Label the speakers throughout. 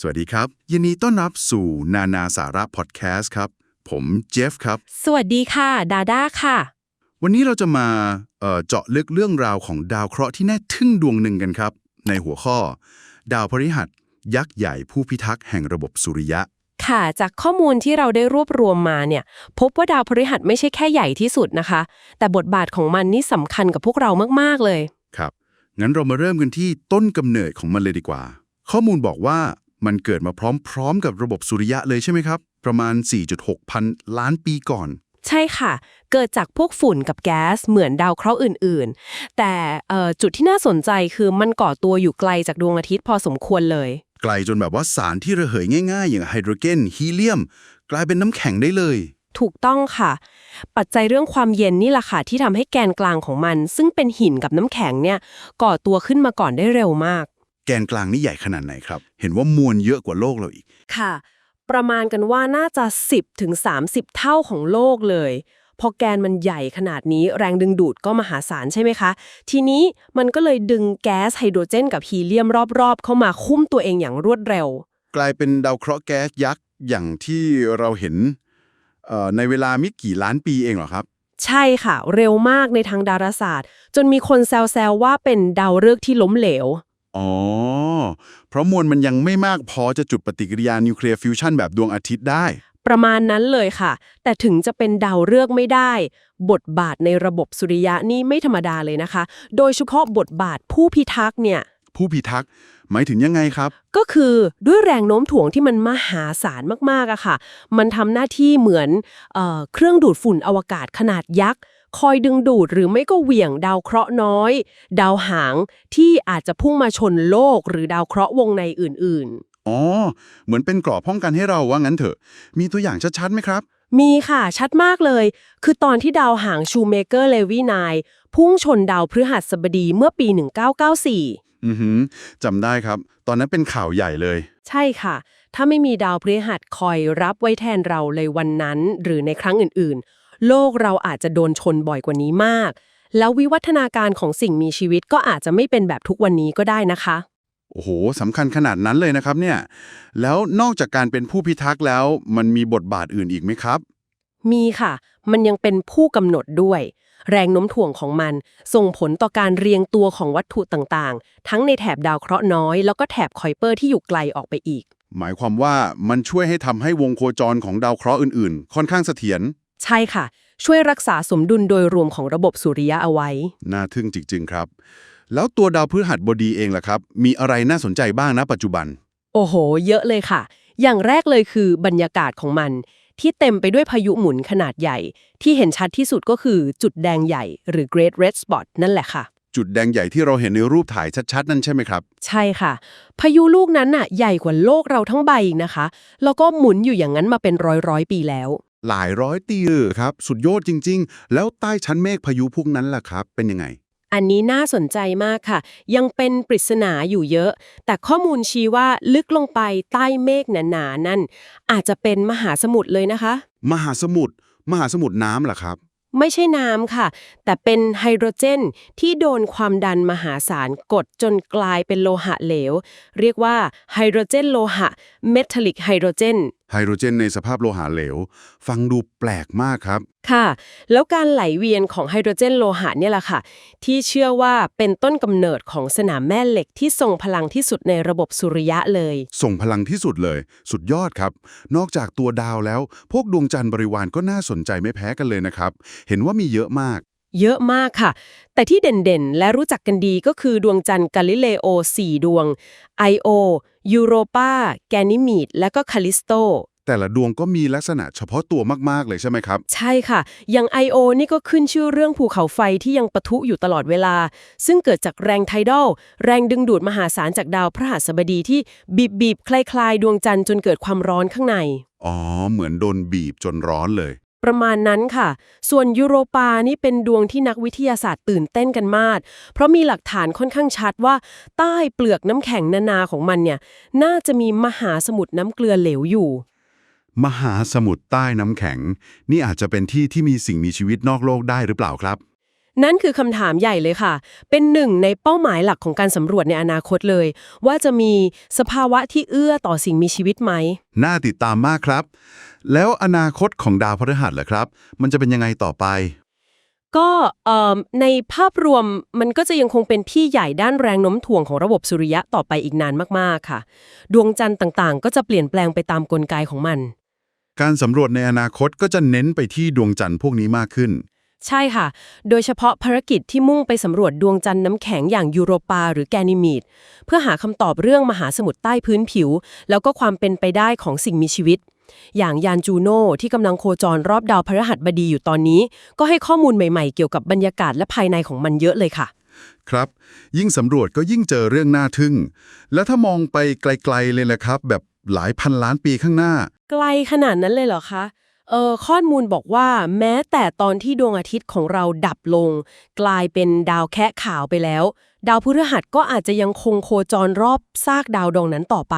Speaker 1: สวัสดีครับ ยินดีต้อนรับสู่นานาสาระพอดแคสต์ครับ ผมเจฟครับ
Speaker 2: สวัสดีค่ะ ดาด้าค่ะ
Speaker 1: วันนี้เราจะมาเอ่อเจาะลึกเรื่องราวของดาวเคราะห์ที่น่าทึ่งดวงหนึ่งกันครับ ในหัวข้อ ดาวพฤหัส ยักษ์ใหญ่ผู้พิทักษ์แห่งระบบสุริยะ
Speaker 2: ค่ะ จากข้อมูลที่เราได้รวบรวมมาเนี่ย พบว่าดาวพฤหัสไม่ใช่แค่ใหญ่ที่สุดนะคะ แต่บทบาทของมันนี่สำคัญกับพวกเรามากๆเลย
Speaker 1: ครับ งั้นเรามาเริ่มกันที่ต้นกำเนิดของมันเลยดีกว่า ข้อมูลบอกว่ามันเกิดมาพร้อมๆ กับระบบสุริยะเลยใช่ไหมครับ ประมาณ 4.6 พันล้านปีก่อน
Speaker 2: ใช่ค่ะ เกิดจากพวกฝุ่นกับแก๊สเหมือนดาวเคราะห์อื่น ๆ แต่เอ่อจุดที่น่าสนใจคือมันก่อตัวอยู่ไกลจากดวงอาทิตย์พอสมควรเลย
Speaker 1: ไกลจนแบบว่าสารที่ระเหยง่ายๆ อย่างไฮโดรเจนฮีเลียม กลายเป็นน้ำแข็งได้เลย
Speaker 2: ถูกต้องค่ะ ปัจจัยเรื่องความเย็นนี่แหละค่ะที่ทำให้แกนกลางของมัน ซึ่งเป็นหินกับน้ำแข็งเนี่ยก่อตัวขึ้นมาก่อนได้เร็วมาก
Speaker 1: แกนกลางนี่ใหญ่ขนาดไหนครับ เห็นว่ามวลเยอะกว่าโลกเราอีก
Speaker 2: ค่ะ ประมาณกันว่าน่าจะ 10ถึง30 เท่าของโลกเลย พอแกนมันใหญ่ขนาดนี้แรงดึงดูดก็มหาศาลใช่ไหมคะ ทีนี้มันก็เลยดึงแก๊สไฮโดรเจน กับฮีเลียมรอบๆ เข้ามาคุ้มตัวเองอย่างรวดเร็ว
Speaker 1: กลายเป็นดาวเคราะห์แก๊สยักษ์อย่างที่เราเห็นเอ่อในเวลาไม่กี่ล้านปีเองเหรอครับ
Speaker 2: ใช่ค่ะ เร็วมากในทางดาราศาสตร์ จนมีคนแซวๆว่าเป็นดาวฤกษ์ที่ล้มเหลว
Speaker 1: อ๋อ เพราะมวลมันยังไม่มากพอจะจุดปฏิกิริยานิวเคลียร์ฟิวชันแบบดวงอาทิตย์ได้
Speaker 2: ประมาณนั้นเลยค่ะ แต่ถึงจะเป็นดาวฤกษ์ไม่ได้ บทบาทในระบบสุริยะนี่ไม่ธรรมดาเลยนะคะ โดยเฉพาะบทบาทผู้พิทักษ์เนี่ย
Speaker 1: ผู้พิทักษ์หมายถึงยังไงครับ
Speaker 2: ก็คือด้วยแรงโน้มถ่วงที่มันมหาศาลมากๆอะค่ะ มันทำหน้าที่เหมือนเออเครื่องดูดฝุ่นอวกาศขนาดยักษ์ คอยดึงดูดหรือไม่ก็เหวี่ยงดาวเคราะห์น้อย ดาวหางที่อาจจะพุ่งมาชนโลกหรือดาวเคราะห์วงในอื่น
Speaker 1: อ๋อ เหมือนเป็นกรอบป้องกันให้เราว่างั้นเถอะ มีตัวอย่างชัดๆไหมครับ
Speaker 2: ๆมีค่ะ ชัดมากเลย คือตอนที่ดาวหางชูเมเกอร์เลวีนายพุ่งชนดาวพฤหัสบดีเมื่อปี 1994
Speaker 1: อือหือจำได้ครับ ตอนนั้นเป็นข่าวใหญ่เลย
Speaker 2: ใช่ค่ะ ถ้าไม่มีดาวพฤหัสคอยรับไว้แทนเราเลยวันนั้น หรือในครั้งอื่นๆ โลกเราอาจจะโดนชนบ่อยกว่านี้มาก แล้ววิวัฒนาการของสิ่งมีชีวิตก็อาจจะไม่เป็นแบบทุกวันนี้ก็ได้นะคะ
Speaker 1: โอ้โหสำคัญขนาดนั้นเลยนะครับเนี่ย แล้วนอกจากการเป็นผู้พิทักษ์แล้ว มันมีบทบาทอื่นอีกไหมครับ
Speaker 2: มีค่ะ มันยังเป็นผู้กำหนดด้วย แรงโน้มถ่วงของมัน ส่งผลต่อการเรียงตัวของวัตถุต่างๆ ทั้งในแถบดาวเคราะห์น้อย แล้วก็แถบคอยเปอร์ที่อยู่ไกลออกไปอีก
Speaker 1: หมายความว่ามันช่วยให้ทำให้วงโคจรของดาวเคราะห์อื่นๆ ค่อนข้างเสถียร
Speaker 2: ใช่ค่ะ ช่วยรักษาสมดุลโดยรวมของระบบสุริยะเอาไว้
Speaker 1: น่าทึ่งจริง ๆ ครับ แล้วตัวดาวพฤหัสบดีเองล่ะครับ มีอะไรน่าสนใจบ้างนะปัจจุบัน
Speaker 2: โอ้โห เยอะเลยค่ะ อย่างแรกเลยคือบรรยากาศของมัน ที่เต็มไปด้วยพายุหมุนขนาดใหญ่ ที่เห็นชัดที่สุดก็คือจุดแดงใหญ่ หรือ Great Red Spot นั่นแหละค่ะ
Speaker 1: จุดแดงใหญ่ที่เราเห็นในรูปถ่ายชัดๆ นั่นใช่ไหมครับ
Speaker 2: ใช่ค่ะ พายุลูกนั้นน่ะใหญ่กว่าโลกเราทั้งใบอีกนะคะ แล้วก็หมุนอยู่อย่างนั้นมาเป็นร้อยร้อยๆปีแล้ว
Speaker 1: หลายร้อยตีเลยครับ สุดยอดจริง ๆ แล้วใต้ชั้นเมฆพายุพวกนั้นล่ะครับ เป็นยังไง
Speaker 2: อันนี้น่าสนใจมากค่ะ ยังเป็นปริศนาอยู่เยอะ แต่ข้อมูลชี้ว่าลึกลงไปใต้เมฆหนาๆนั่น อาจจะเป็นมหาสมุทรเลยนะคะ
Speaker 1: มหาสมุทรมหาสมุทรน้ำล่ะครับ
Speaker 2: ไม่ใช่น้ำค่ะ แต่เป็นไฮโดรเจนที่โดนความดันมหาศาลกดจนกลายเป็นโลหะเหลว เรียกว่าไฮโดรเจนโลหะเมทัลลิกไฮโดรเจน
Speaker 1: ไฮโดรเจนในสภาพโลหะเหลว ฟังดูแปลกมากครับ
Speaker 2: ค่ะ แล้วการไหลเวียนของไฮโดรเจนโลหะเนี่ยแหละค่ะ ที่เชื่อว่าเป็นต้นกำเนิดของสนามแม่เหล็กที่ทรงพลังที่สุดในระบบสุริยะเลย
Speaker 1: ส่งพลังที่สุดเลย สุดยอดครับ นอกจากตัวดาวแล้ว พวกดวงจันทร์บริวารก็น่าสนใจไม่แพ้กันเลยนะครับ เห็นว่ามีเยอะมาก
Speaker 2: เยอะมากค่ะ แต่ที่เด่นๆ และรู้จักกันดีก็คือดวงจันทร์กาลิเลโอ 4 ดวง Io ยูโรปาแกนิมีดและก็คาลิสโต
Speaker 1: แต่ละดวงก็มีลักษณะเฉพาะตัวมาก ๆ เลยใช่ไหมครับ
Speaker 2: ใช่ค่ะ อย่าง I.O. นี่ก็ขึ้นชื่อเรื่องภูเขาไฟที่ยังปะทุอยู่ตลอดเวลา ซึ่งเกิดจากแรงไทดอล แรงดึงดูดมหาศาลจากดาวพฤหัสบดีที่บีบบีบๆคลายๆ ดวงจันทร์จนเกิดความร้อนข้างใน
Speaker 1: อ๋อ เหมือนโดนบีบจนร้อนเลย
Speaker 2: ประมาณนั้นค่ะ ส่วนยูโรปานี่เป็นดวงที่นักวิทยาศาสตร์ตื่นเต้นกันมาก เพราะมีหลักฐานค่อนข้างชัดว่า ใต้เปลือกน้ำแข็งนานาของมันเนี่ย น่าจะมีมหาสมุทรน้ำเกลือเหลวอยู่
Speaker 1: มหาสมุทรใต้น้ำแข็ง นี่อาจจะเป็นที่ที่มีสิ่งมีชีวิตนอกโลกได้หรือเปล่าครับ
Speaker 2: นั่นคือคำถามใหญ่เลยค่ะ เป็นหนึ่งในเป้าหมายหลักของการสำรวจในอนาคตเลย ว่าจะมีสภาวะที่เอื้อต่อสิ่งมีชีวิตไหม
Speaker 1: น่าติดตามมากครับ แล้วอนาคตของดาวพฤหัสเหรอครับ มันจะเป็นยังไงต่อไป
Speaker 2: ก็เอ่อในภาพรวมมันก็จะยังคงเป็นพี่ใหญ่ด้านแรงโน้มถ่วงของระบบสุริยะต่อไปอีกนานมากๆค่ะ ดวงจันทร์ต่างๆ ก็จะเปลี่ยนแปลงไปตามกลไกของมัน
Speaker 1: การสำรวจในอนาคตก็จะเน้นไปที่ดวงจันทร์พวกนี้มากขึ้น
Speaker 2: ใช่ค่ะ โดยเฉพาะภารกิจที่มุ่งไปสำรวจดวงจันทร์น้ำแข็งอย่างยูโรปาหรือแกนิมีดเพื่อหาคำตอบเรื่องมหาสมุทรใต้พื้นผิว แล้วก็ความเป็นไปได้ของสิ่งมีชีวิต อย่างยานจูโน่ที่กำลังโคจรรอบดาวพฤหัสบดีอยู่ตอนนี้ ก็ให้ข้อมูลใหม่ๆ เกี่ยวกับบรรยากาศและภายในของมันเยอะเลยค่ะ
Speaker 1: ครับ ยิ่งสำรวจก็ยิ่งเจอเรื่องน่าทึ่ง แล้วถ้ามองไปไกลๆเลยละครับ แบบหลายพันล้านปีข้างหน้า
Speaker 2: ไกลขนาดนั้นเลยเหรอคะ เออข้อมูลบอกว่าแม้แต่ตอนที่ดวงอาทิตย์ของเราดับลง กลายเป็นดาวแคะขาวไปแล้ว ดาวพฤหัสก็อาจจะยังคงโคจรรอบซากดาวดวงนั้นต่อไป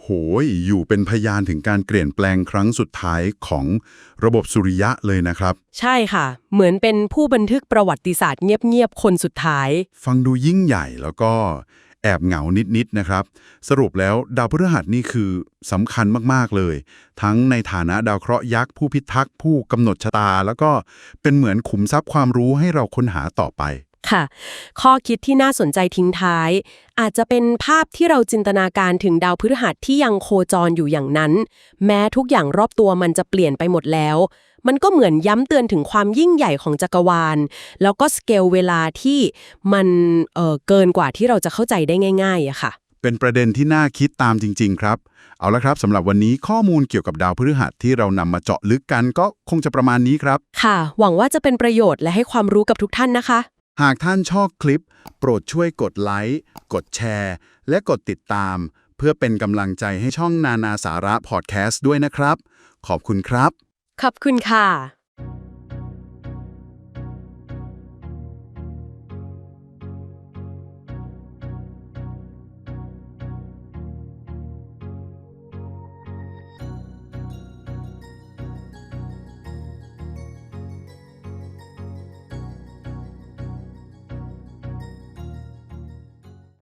Speaker 1: โหย อยู่เป็นพยานถึงการเปลี่ยนแปลงครั้งสุดท้ายของระบบสุริยะเลยนะครับ
Speaker 2: ใช่ค่ะ เหมือนเป็นผู้บันทึกประวัติศาสตร์เงียบๆคนสุดท้าย
Speaker 1: ฟังดูยิ่งใหญ่แล้วก็ แอบเหงานิดๆนะครับ สรุปแล้วดาวพฤหัสนี่คือสำคัญมากๆเลย ทั้งในฐานะดาวเคราะห์ยักษ์ผู้พิทักษ์ผู้กำหนดชะตา แล้วก็เป็นเหมือนขุมทรัพย์ความรู้ให้เราค้นหาต่อไป
Speaker 2: ค่ะ ข้อคิดที่น่าสนใจทิ้งท้าย อาจจะเป็นภาพที่เราจินตนาการถึงดาวพฤหัสที่ยังโคจรอยู่อย่างนั้น แม้ทุกอย่างรอบตัวมันจะเปลี่ยนไปหมดแล้ว มันก็เหมือนย้ำเตือนถึงความยิ่งใหญ่ของจักรวาล แล้วก็สเกลเวลาที่มันเอ่อเกินกว่าที่เราจะเข้าใจได้ง่ายๆอะค่ะ
Speaker 1: เป็นประเด็นที่น่าคิดตามจริง ๆ ครับ เอาละครับสำหรับวันนี้ข้อมูลเกี่ยวกับดาวพฤหัสที่เรานำมาเจาะลึกกันก็คงจะประมาณนี้ครับ
Speaker 2: ค่ะ หวังว่าจะเป็นประโยชน์และให้ความรู้กับทุกท่านนะคะ
Speaker 1: หากท่านชอบคลิป โปรดช่วยกดไลค์ กดแชร์ และกดติดตาม เพื่อเป็นกำลังใจให้ช่องนานาสาระพอดแคสต์ด้วยนะครับ ขอบคุณครับ
Speaker 2: ขอบคุณค่ะ